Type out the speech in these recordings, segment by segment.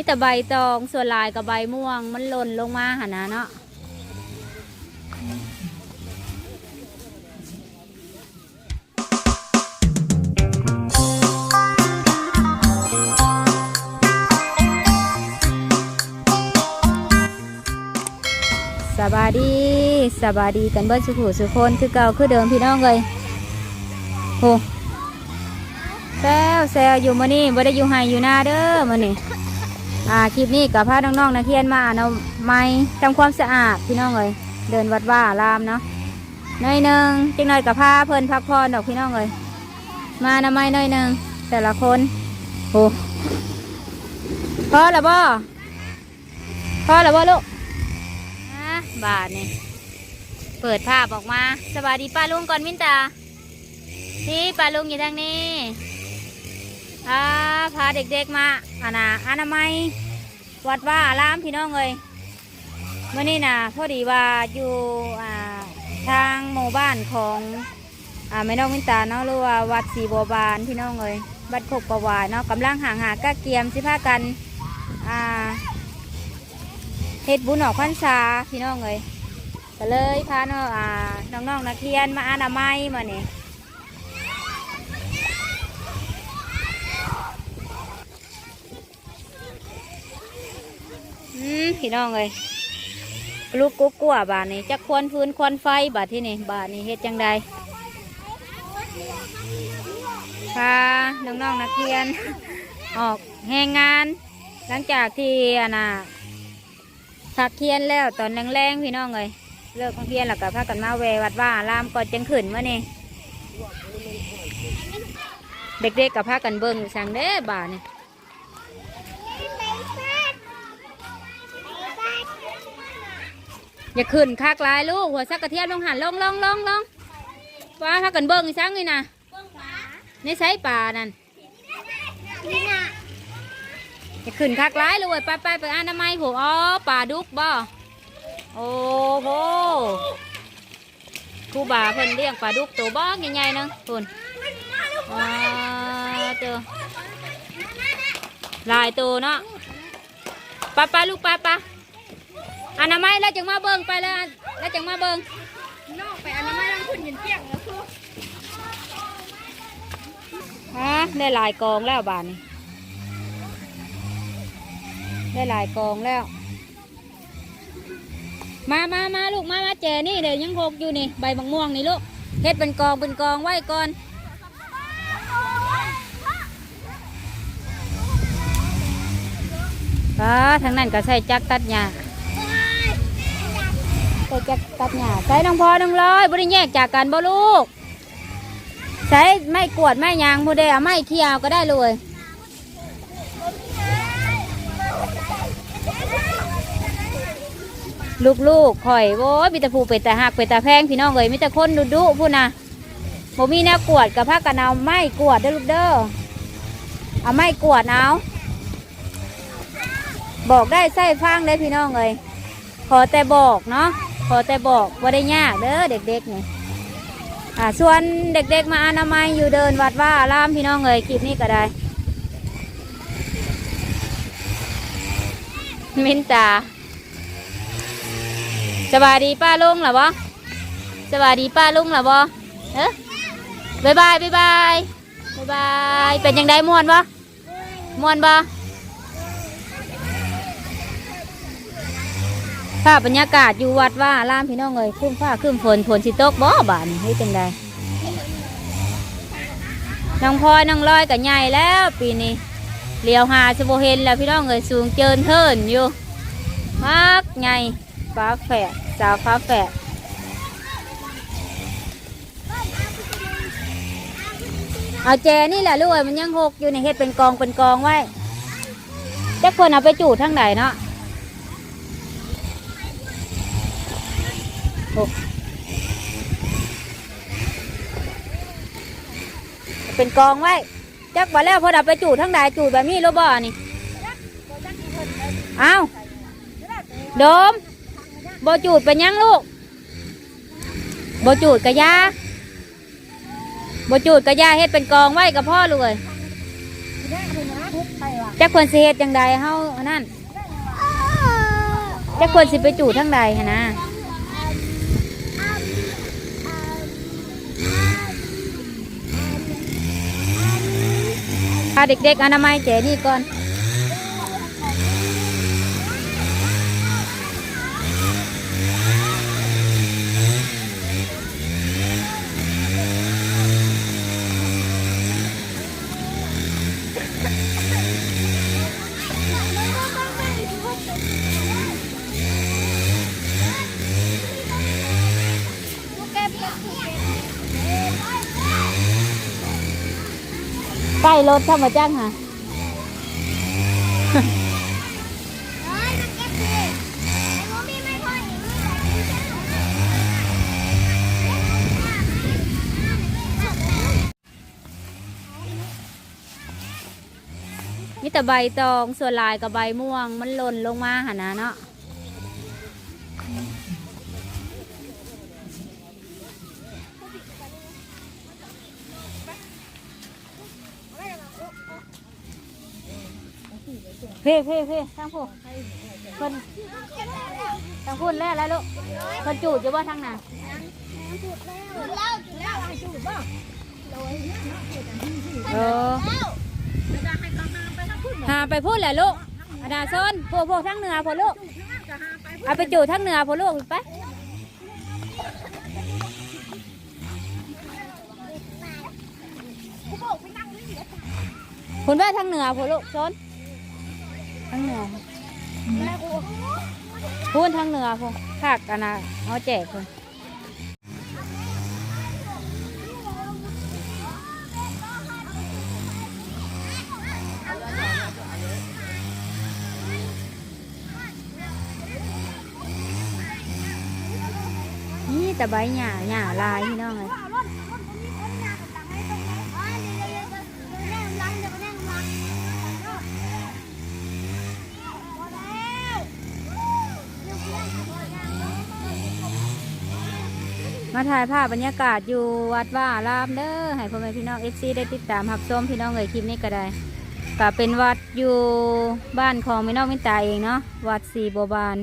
มีแต่ใบตองส่วนลายกับใบม่วงมันหล่นลงมาหนนะเนาะสบายดีสบายดีกันเบิ้สุขสุคนคือเก่าคือเดิมพี่น้องเลยโหแซวแซวอยู่มานี่บ่ได้อยู่ไฮอยู่หน้าเด้อมานี่ อ่าคลิปนี้กับพาน้องๆนักเรียนมาเอาไม้ทำความสะอาดพี่น้องเลยเดินวัดว่าอารามเนาะหน้อยหนึ่งจังหน่อยกับพาเพิ่นพักผ่อนดอกพี่น้องเลยมาหน้าไม้หน้อยหนึ่งแต่ละคนโอ้พอแล้วบ่พอแล้วบ่ลูกอะบาทนี่เปิดภาพออกมา สวัสดีป้าลุงก่อนมินตาที่ป้าลุงอยู่ทางนี้ พาพาเด็กๆมาอานาอนามัยวัดว่าอารามพี่น้องเลยเมื่อนี้นะพอดีว่าอยู่ทางหมู่บ้านของอ่าแม่น้องวินตาเนาะหรือว่าวัดสีบัวบานพี่น้องเลยวัดโคกประวายเนาะกำลังห่างหากะเกียมสิพากันอ่าเฮ็ดบุญออกพรรษาพี่น้องเลยก็เลยพาเนาะอ่าน้องๆนักเรียนมาอนามัยมาเนี่ย พี่น้องเลยลูกกุ๊กกัวบาทนี่จะควนพื้นควนไฟบาทที่นี่บาทนี่เฮ็ดจังใดพาน้องๆนักเรียน ออกแหงงาน หลังจากที่อนน่ะพักเทียนแล้วตอนแรงๆพี่น้องเลยเลิกพักเทียนแล้วก็พากันมาแววัดว่าอามก่อนจังขึ้นมานี่เด็กๆกับพากันเบิ่งสั่งเด้บาทนี่ อย่าขึ้นคากลายลูกหัวซักกระเทียมลงหันลงลงลงลงว่าถ้ากันเบิ้งอีสังนี่นะในไซป่านั่นอย่าขึ้นคากลายลยเว้ยไปไปไปอนามัยผมอ๋อป่าดุกบ่โอ้โหครูบาเพิ่นเลี้ยงป่าดุกตัวบ้องใหญ่ๆนึงคุณว้าเจอลายตัวเนาะไปไปลูกไปไป อนามัยแล้วจังมาเบิ่งไปแล้วแล้วจังมาเบิ่งนอกไปอนามัยรังคุณยินเปียกแล้วคือฮะได้หลายกองแล้วบานนี้ได้หลายกองแล้ว มามามาลูกมามาแจนี่เดี๋ยวยังหกอยู่นี่ใบบางม่วงนี่ลูกเฮ็ดเป็นกองเป็นกองไว้ก่อนอ่าทางนั้นก็ใส่จักรตัดหญ้า ใส่จักรตัดหญ้าใส่น้องพอน้องร้อยบริแยกจากกันบ่ลูก ใช้ไม่กวดไม่ยางผู้ใดเอาไม่เคี่ยวก็ได้เลยลูกๆข่อยโว้ยมีแต่ผู้เป็ดแต่หักเป็ดแต่แพงพี่น้องเลยมีแต่คนดุดุๆผู้น่ะบ่มีแนวกวดกับผ้ากันเอาไม่กวดเด้อลูกเด้อเอาไม่กวดเอาบอกได้ใส่ฟังได้พี่น้องเลยขอแต่บอกเนาะ ขอแต่บอกว่าได้ยากเด้อเด็กๆนี่อ่าส่วนเด็กๆมาอนามัยอยู่เดินวัดว่าอารามพี่น้องเลยคลิปนี้ก็ได้มินตาสวัสดีป้าลุงเหรอบ่สวัสดีป้าลุงเหรอบ่เอ๊ะบายบายบายบายบายบายเป็นยังไงม่วนบ่ม่วนบ่ ภาพบรรยากาศอยู่วัดว่าอารามพี่น้องเลยขึ้นฟ้าขึ้นฝนฝนสิตกบ่บานเฮ้ยจังใดน้องพลอยน้องลอยกับใหญ่แล้วปีนี้เลี้ยวหาสโบเห็นแล้วพี่น้องเลยสูงเจินเทินอยู่มากใหญ่ฟ้าแฝดสาวฟ้าแฝดเอาแจนี่แหละลูกเอ้ยมันยังหกอยู่ในเฮ็ดเป็นกองเป็นกองไว้จักคนเอาไปจูดทั้งไหนเนาะ เป็นกองไว้ จักว่าแล้วพอดับไปจูดทั้งใดจูดแบบนี้โรบอนี่เอาโดมบจูดเป็นยังลูกบจูดกระยาบจูดกระยาเฮ็ดเป็นกองไว้กับพ่อเลยจักควรสิเฮ็ดจังใดเฮานั่นจักควรสิไปจู่ทั้งใดนะ พาเด็กๆอนามัยแจนี่ก่อน ใกล้รถเข้ามาจ้างค่ะมีแต่ใบตองส่วนลายกับใบม่วงมันหล่นลงมาหานะเนาะ พ่เพ่เพ่ทางพูเพิ่นทางพูนแล้วแล้วลูกเพิ่นจูดจะว่าทางไหนเออหาไปพูดแหละลูกอาดาซอนพวกพวกทั้งเหนือพอลูกเอาไปจู่ทั้งเหนือพอลูกไปคุณแม่ทั้งเหนือพอลูกซอน ทั้งเหนือพูดทั้งเหนือพอผักกันนะเอาแจกคนนี่แต่ใบหญ้าหญ้าลายพี่น้องเลย มาถ่ายภาพบรรยากาศอยู่วัดว่าอารามเด้อให้พ่อแม่พี่น้องเอฟซีได้ติดตามรับชมพี่น้องเอ่ยคลิปนี้ก็ได้ก็เป็นวัดอยู่บ้านของพี่น้องมิตาเองเนาะวัดสีบัวบาน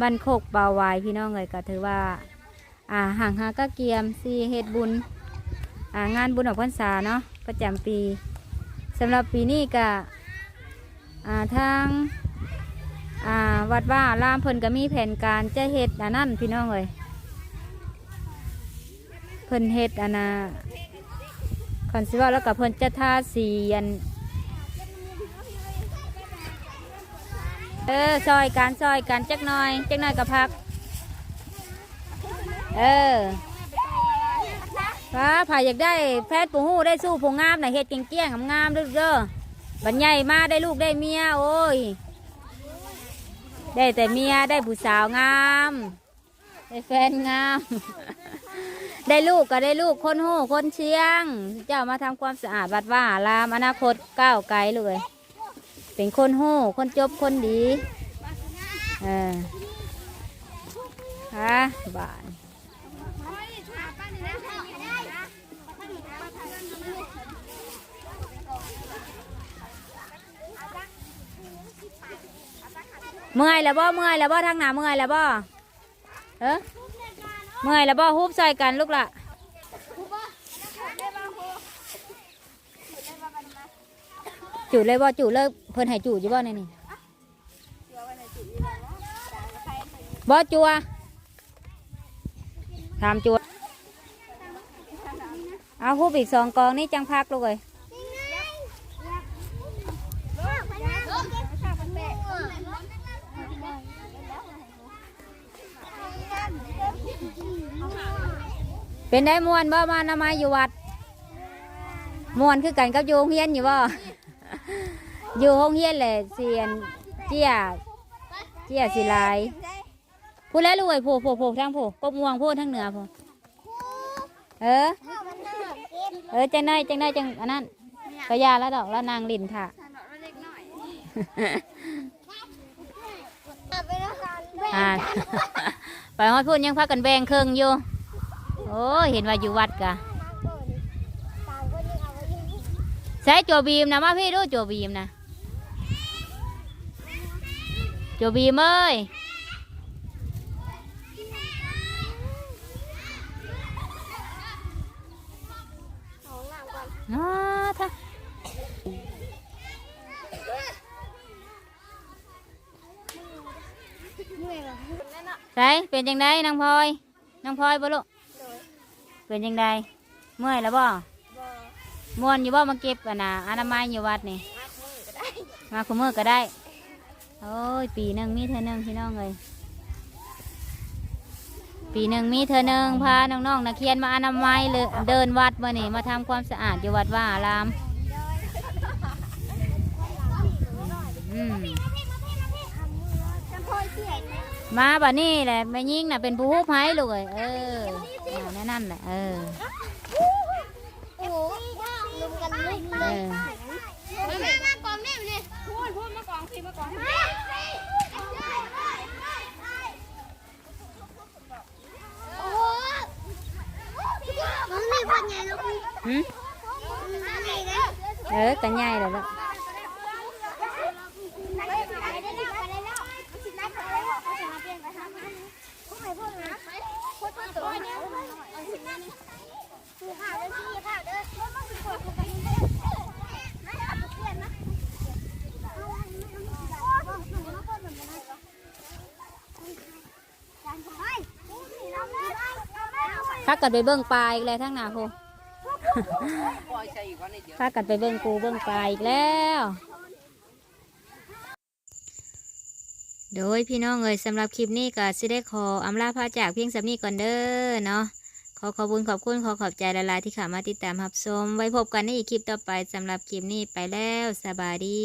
บ้านโคกบาวายพี่น้องเอ่ยก็ถือว่า อ่าห่างหากะเกียมสีเฮ็ดบุญ อ่างานบุญออกพรรษาเนาะประจำปีสำหรับปีนี้ก็อ่าทางอ่าวัดว่าอารามเพิ่นก็มีแผนการจะเฮ็ดอันนั้นพี่น้องเอ่ย พิ่นเฮ็ดอันนะคอนสิว่าแล้วก็เพิ่นจะทาสีอันเออซอยการซอยการจักหน่อยจักหน่อยกับพัก เออฟ้าผ่าอยากได้แพทย์ปูหู้ได้สู้ผู้งามน่ะเฮ็ดเกี้ยงเกี้ยงๆงามๆเด้อเด้อบัดใหญ่มาได้ลูกได้เมียโอ้ย ได้แต่เมียได้ผู้สาวงาม ได้แฟนงาม ได้ลูกก็ได้ลูกคนหูคนเชียง เจ้ามาทำความสะอาดวัดว่าอารามอนาคตก้าวไกลเลย เป็นคนหูคนจบคนดีเออฮะบานเมื่อยแล้วบ่เมื่อยแล้วบ่ทางหนาเมื่อยแล้วบ่เออ เมื่อยแล้วบ่ฮุบใส่กันลูกละจูดเลยบ่จูดเลยเพิ่นให้จูดอยู่บ่ในนี่บ่จัวถามจัวเอาฮุบอีกสองกองนี่จังพักลูกเลย เป็นได้มวนบ่มานามาอยู่วัดมวนคือกันกับอยู่โรงเฮียนอยู่บ่อยู่ห้องเฮียนแหละเสียนเจียเจียสิลายพูดแล้วรวยโผล่โผล่โผล่ทางโผล่กบม่วงโผล่ทางเหนือโผล่เออ เออจังได้จังได้จังอันนั้นก็ยาแล้วดอกแล้วนางลินค่ะไปฮอดพูดยังพักกันแบงเครื่องอยู่ โอ้ยเห็นว่าอยู่วัดกะใช้จัวบีมนะมาพี่ดูจัวบีมนะจัวบีมเอ้ยของหลังก่อนอ้าท่าเมื่อยแบบนั่นน่ะใช้เป็นจังไดนางพลอยนางพลอยบ่ลูกโดย เป็นจังไดเมื่อยแล้วบ่บ่ม่วนอยู่บ่มาเก็บกันนะอนามัยอยู่วัดนี่มักมือก็ได้มาคุมือก็ได้โอ้ยปีหนึ่งมีเธอหนึ่งพี่น้องเลยปีหนึ่งมีเธอหนึ่งพาน้องๆนักเรียนมาอนามัยเลยเดินวัดมานี่มาทำความสะอาดอยู่วัดว่าอารามอืม จำพอยเสียงนะ มาบัดนี้แหละแม่ยิ่งน่ะเป็นผู้ฮู้ไพ่ลูกเอ้ยเออเอาแน่นั่นแหละเออโอ้โหลุมกันลุมเออมามากองนี่นี่พูดพูดมากองสิมากองโอ้โหมันมีคนใหญ่ลูกหืมมันมีนะ เออกันใหญ่เลยลูก ถ้ากันไปเบิ้งปลาอีกแล้วทั้งหนาโพถ้ากันไปเบิ้งกูเบิ้งปลาอีกแล้ว โดยพี่น้องเอ๋ยสำหรับคลิปนี้ก็สิได้ขออำลาพาจากเพียงสำนี้ก่อนเด้อเนาะขอขอบคุณขอบคุณขอขอบใจละลายๆที่ขามาติดตามรับชมไว้พบกันในอีกคลิปต่อไปสำหรับคลิปนี้ไปแล้วสบายดี